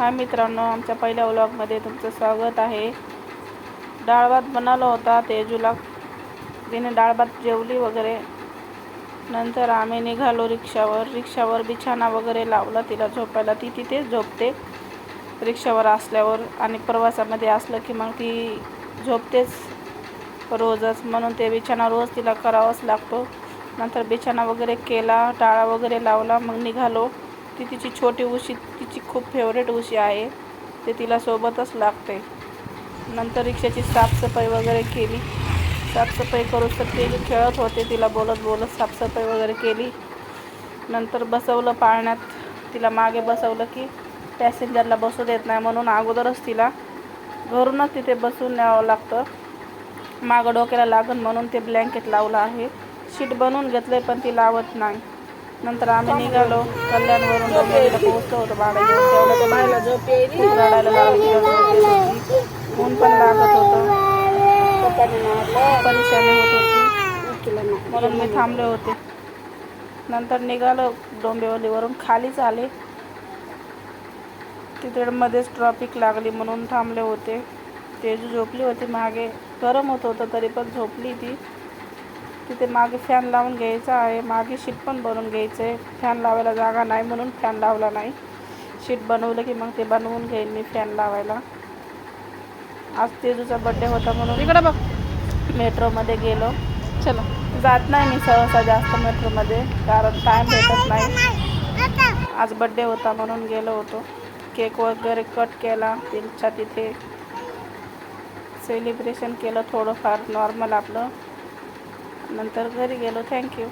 हा मित्रांनो आमच्या पहिल्या व्लॉगमध्ये तुमचं स्वागत आहे. डाळ भात बनवला होता तेजूला तिने डाळ भात जेवली वगैरे. नंतर आम्ही निघालो रिक्षावर. रिक्षावर बिछाना वगैरे लावला तिला झोपायला. ती तिथेच झोपते. रिक्षावर असल्यावर आणि प्रवासामध्ये असलं की मग ती झोपतेच रोजच. म्हणून ते बिछाना रोज तिला करावाच लागतो. नंतर बिछाना वगैरे केला टाळा वगैरे लावला मग निघालो. ती तिची छोटी उशी तिची खूप फेवरेट उशी आहे. ते तिला सोबतच लागते. नंतर रिक्षाची साफसफाई वगैरे केली. साफसफाई करूच तर ते खेळत होते तिला बोलत बोलत साफसफाई वगैरे केली. नंतर बसवलं पाळण्यात. तिला मागे बसवलं की पॅसेंजरला बसू देत नाही म्हणून अगोदरच तिला घरूनच तिथे बसून न्यावं लागतं. मागं डोक्याला लागन म्हणून ते ब्लँकेट लावलं आहे. शीट बनवून घेतलं पण ती लावत नाही. नंतर आम्ही निघालो. कल्याणवरून डोंबिवलीला म्हणजे पोहोचलो होतो भाडं तेवढं ते खूप रडायला लागली ऊन पण लागत होतं. परेशानी होत होती. म्हणून मी थांबले होते. नंतर निघालो डोंबिवलीवरून. खालीच आले. तिथे मध्येच ट्रॉफिक लागली म्हणून थांबले होते. तेजू झोपली होती मागे. गरम होत होतं तरी पण झोपली ती. तिथे मागे फॅन लावून घ्यायचा आहे. मागे शीट पण बनवून घ्यायचं आहे. फॅन लावायला जागा नाही म्हणून फॅन लावला नाही. शीट बनवलं की मग ते बनवून घेईन मी फॅन लावायला. आज तेजूचा बड्डे होता म्हणून इकडं बघ. मेट्रोमध्ये गेलो. चलो. जात नाही मी सहसा जास्त मेट्रोमध्ये कारण टाईम भेटत नाही. आज बड्डे होता म्हणून गेलो होतो. केक वगैरे कट केला त्यांच्या तिथे सेलिब्रेशन केलं थोडंफार नॉर्मल आपलं. नंतर घरी गेलो. थँक्यू